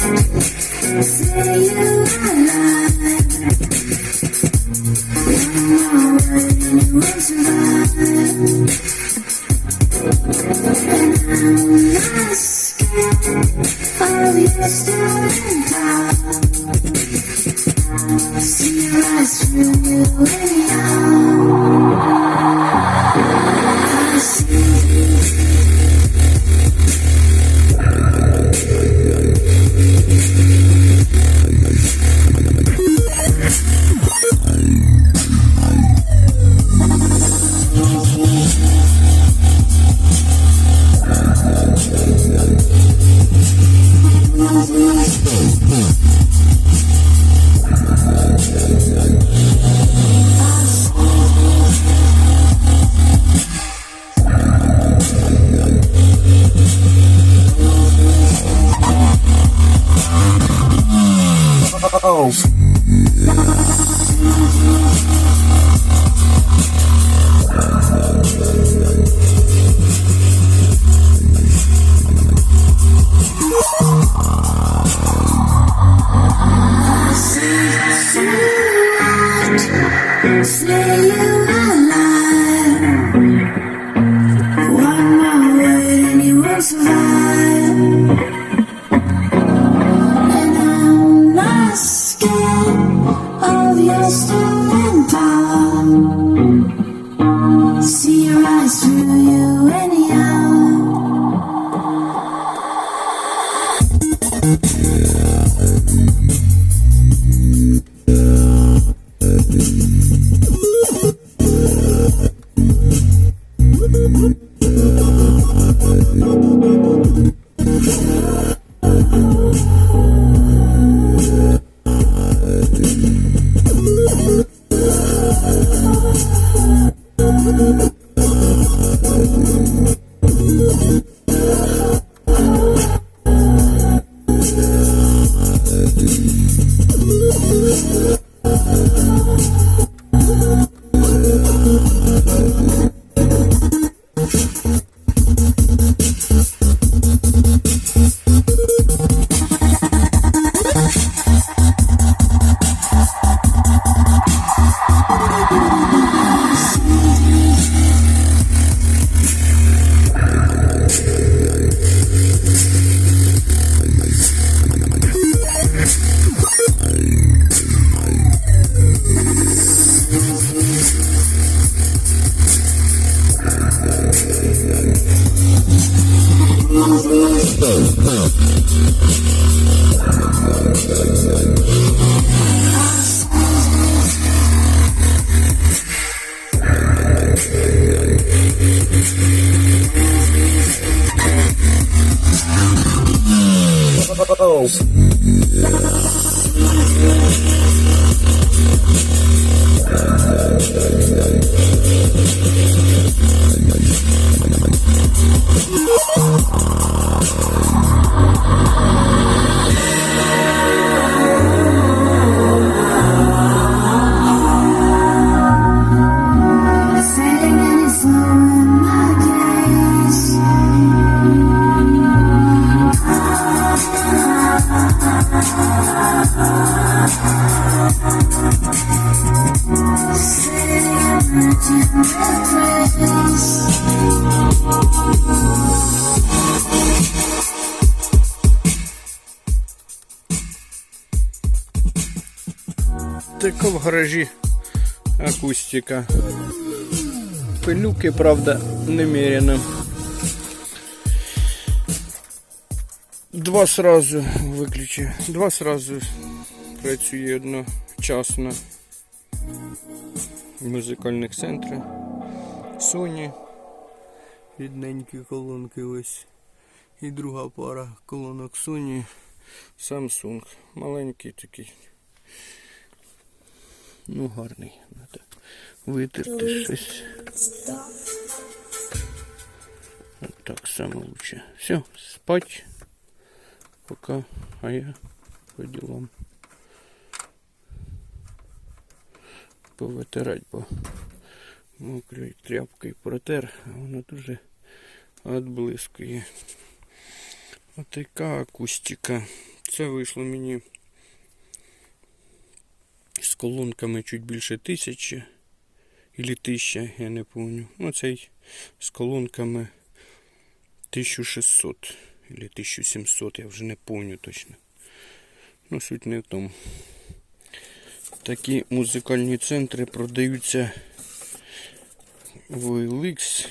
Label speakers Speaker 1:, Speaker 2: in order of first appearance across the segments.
Speaker 1: Say you alive. Grove. Snake. Oh.
Speaker 2: Така в гаражі акустика. Пилюки, правда, немерено. Два сразу виключи. Два сразу працює одночасно. Музикальних центрів. Sony. Рідненькі колонки ось. І друга пара колонок Sony. Samsung. Маленький такий. Ну, гарний. Надо витерти щось. От так саме лучше. Все, спать. Пока. А я по ділам. Повитирать, бо мокрою тряпкою протер, а воно дуже відблискує. Отака акустика. Це вийшло мені колонками чуть більше тисячі. Ілі тисяча, я не пам'ятаю. Ну, цей з колонками 1600 или 1700, я вже не пам'ятаю точно. Ну, суть не в тому. Такі музикальні центри продаються в OLX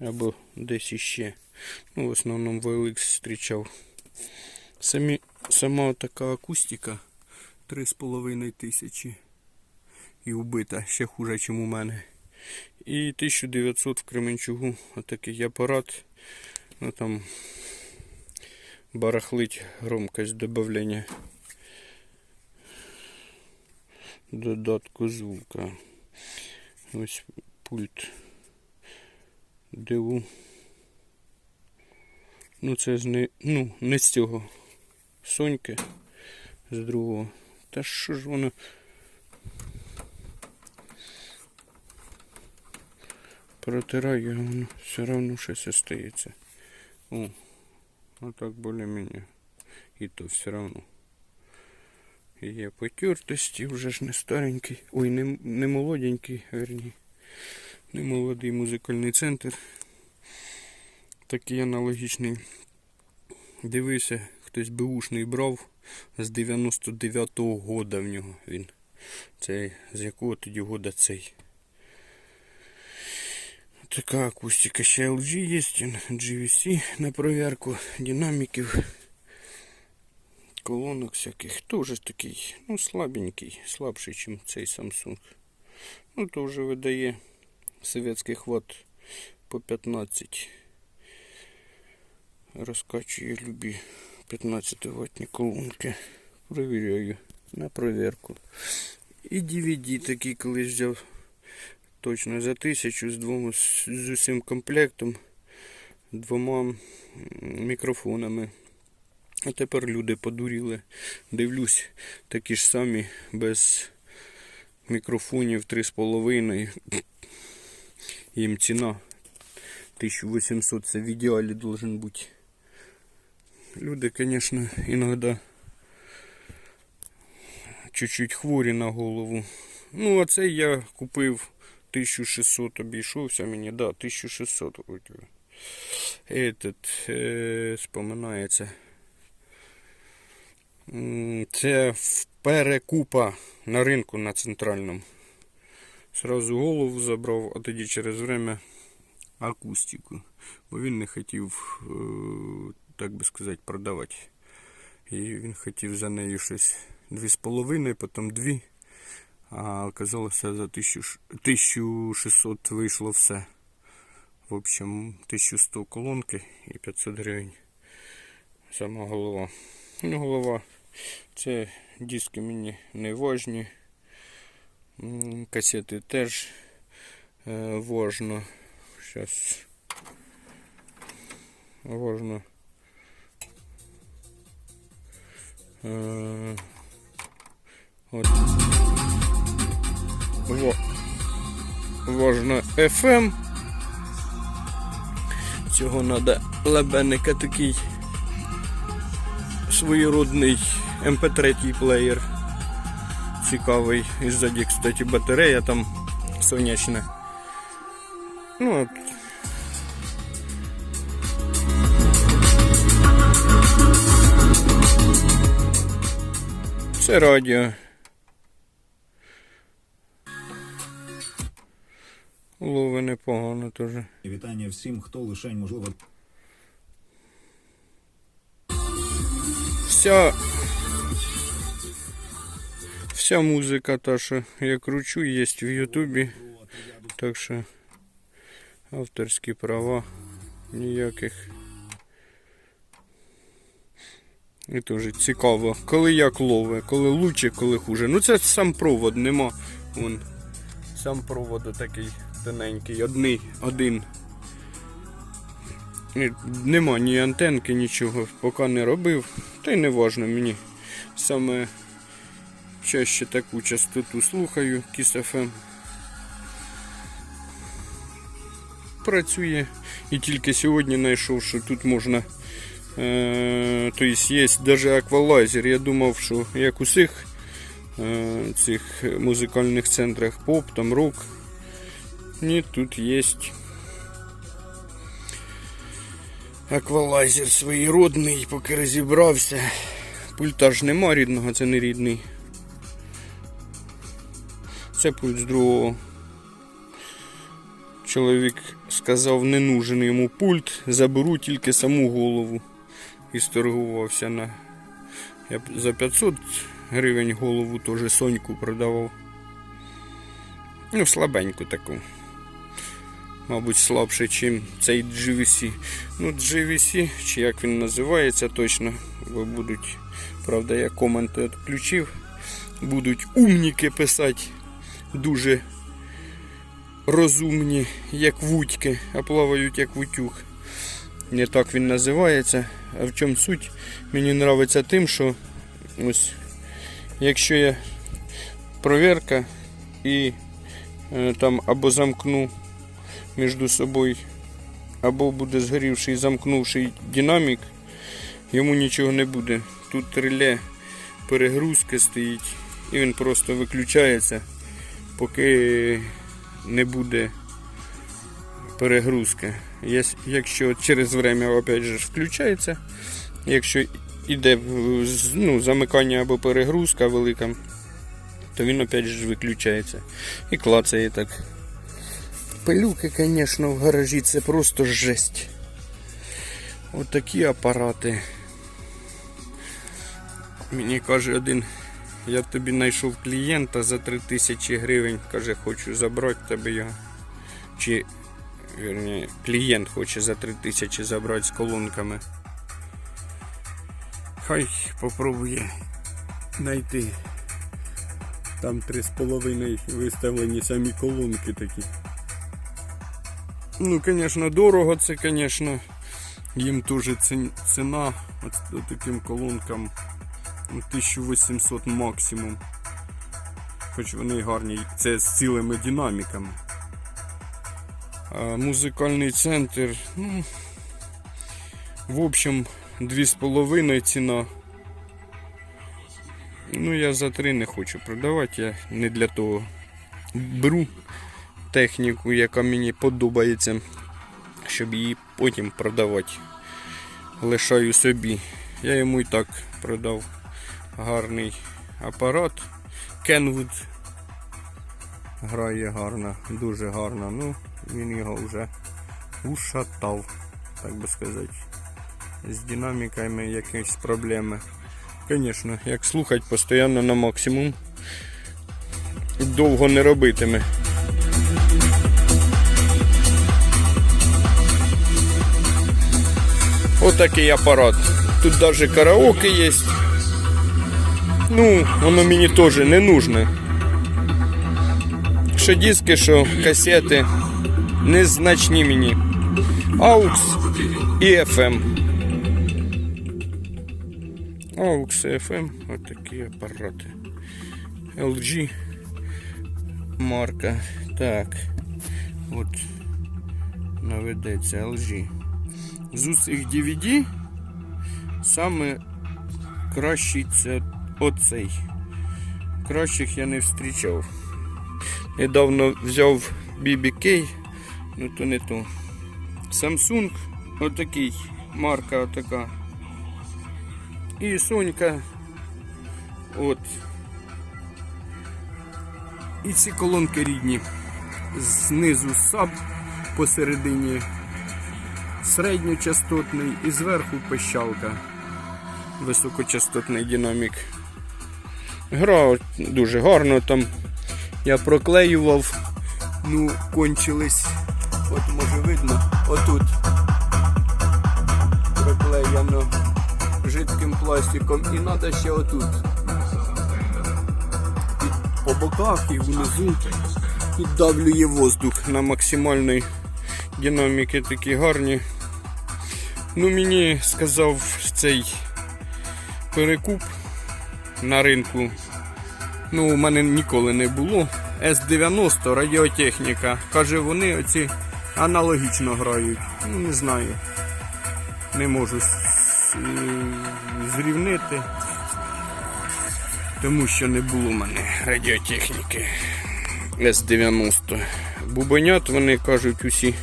Speaker 2: або десь іще. Ну, в основному в OLX зустрічав. Самі, сама така акустика 3,5 тисячі. І убита ще хуже, ніж у мене. І 1900 в Кременчугу отакий апарат. Ну там барахлить громкость добавлення додатку звука. Ось пульт ДУ. Ну це ж не, ну, не з цього Соньки, з другого. Та що ж воно? Протираю, а воно все одно щось остається. О, отак більш-менш. І то все одно. Є потертості, вже ж не старенький. Ой, не, не молоденький, верні. Не молодий музикальний центр. Такий аналогічний. Дивися, хтось беушний брав з 99-го года в нього він. Це з якого тоді года цей. Така акустика ще LG є, GVC на проверку динаміків, колонок всяких. Тоже такий, ну, слабенький, слабший, ніж цей Samsung. Ну, теж видає советських ватт по 15. Розкачує любі 15 ваттні колонки. Провіряю на проверку. І DVD такий колись взяв точно за тисячу з двома з усім комплектом, двома мікрофонами. А тепер люди подуріли. Дивлюсь, такі ж самі без мікрофонів 3,5. Їм ціна 1800 це в ідеалі должен бути. Люди, звісно, іноді чуть-чуть хворі на голову. Ну, а це я купив 1600 обійшовся мені, да, 1600 вроде. Этот, е, споминається. Це перекупа на ринку на центральному. Сразу голову забрав, а тоді через время акустику. Бо він не хотів, е, так би сказати, продавати. І він хотів за нею щось 2,5, потім 2. А оказалося за 1600 вийшло все. В общем, 1100 колонки і 500 гривень. Сама голова. Ну, голова. Це диски мені не важні. Касети теж е, важно. Зараз важно. От. Важно FM. Цього треба лебеника такий своєродний MP3 плеєр. Цікавий. І ззаді, кстати, батарея там сонячна. Ну, от. Це радіо. Лови непогано теж.
Speaker 3: Вітання всім, хто лишень можливо
Speaker 2: Вся. Вся музика та, що я кручу, є в Ютубі. Так що авторські права ніяких І теж цікаво, коли як лове, коли лучше, коли хуже. Ну це сам провод, нема. Вон. Сам провод такий тоненький, одний, один. І Нема ні антенки, нічого, поки не робив. Та й не важно мені. Саме чаще таку частоту слухаю Kiss FM. Працює. І тільки сьогодні знайшов, що тут можна. Е, то есть є навіть аквалайзер. Я думав, що як у всіх е, цих музикальних центрах поп, там рок. Ні, тут є аквалайзер своєродний, поки розібрався. Пульта ж нема рідного, це не рідний. Це пульт з другого. Чоловік сказав, не нужен йому пульт, заберу тільки саму голову. І сторгувався на. Я за 500 гривень голову теж Соньку продавав. Ну, слабеньку таку. Мабуть, слабше, ніж цей GVC. Ну, GVC, чи як він називається точно, бо будуть, правда, я коменти відключив. Будуть умніки писати дуже розумні, як вудьки, а плавають як вутюг. Не так він називається. А в чому суть? Мені подобається тим, що ось, якщо я провірка і е, там або замкну між собою, або буде згорівший замкнувший динамік, йому нічого не буде. Тут реле перегрузки стоїть і він просто виключається, поки не буде перегрузки. Якщо через время опять же включається, якщо йде е, ну, замикання або перегрузка велика, то він опять же виключається. І клацає так. Пилюки, звісно, в гаражі це просто жесть. Отакі апарати. Мені каже один, я тобі знайшов клієнта за 3000 гривень, каже, хочу забрати тебе його. Чи Вірні, клієнт хоче за 3000 забрати з колонками. Хай попробує знайти. Там 3,5 виставлені самі колонки такі. Ну, звісно, дорого це, звісно. Їм теж ціна от, таким колонкам ну, 1800 максимум. Хоч вони гарні, це з цілими динаміками. Музикальний центр, ну, в общем, 2,5 ціна. Ну, я за 3 не хочу продавати, я не для того беру техніку, яка мені подобається, щоб її потім продавати. Лишаю собі. Я йому і так продав гарний апарат. Kenwood грає гарно, дуже гарно. Ну, він його вже ушатав, так би сказати. З динаміками якісь проблеми. Звісно, як слухати постійно на максимум. Довго не робитиме. Отакий апарат. Тут навіть караоке є. Ну, воно мені теж не нужне. Що диски, що касети незначні мені. AUX і FM. AUX і FM. Ось такі апарати. LG марка. Так. От наведеться LG. З усіх DVD саме кращий це оцей. Кращих я не зустрічав. Недавно взяв BBK, ну то не то. Samsung, отакий, марка отака. І Сонька. От. І ці колонки рідні. Знизу саб посередині середньочастотний і зверху пищалка. Високочастотний динамік. Гра дуже гарно там. Я проклеював, ну, кончились. Видно, отут проклеєно. Вже жидким пластиком і треба ще отут. Під- По боках і внизу піддавлює воздух на максимальній динаміки такі гарні. Ну мені сказав цей перекуп на ринку. Ну, у мене ніколи не було. С-90 радіотехніка. Каже, вони оці аналогічно грають. Ну, не знаю. Не можу зрівнити. Тому що не було в мене радіотехніки. С-90. Бубенят вони кажуть усі.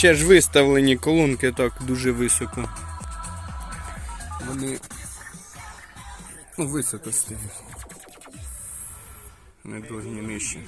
Speaker 2: Ще ж виставлені колонки так дуже високо. Вони високо стоять. Не должні нижче.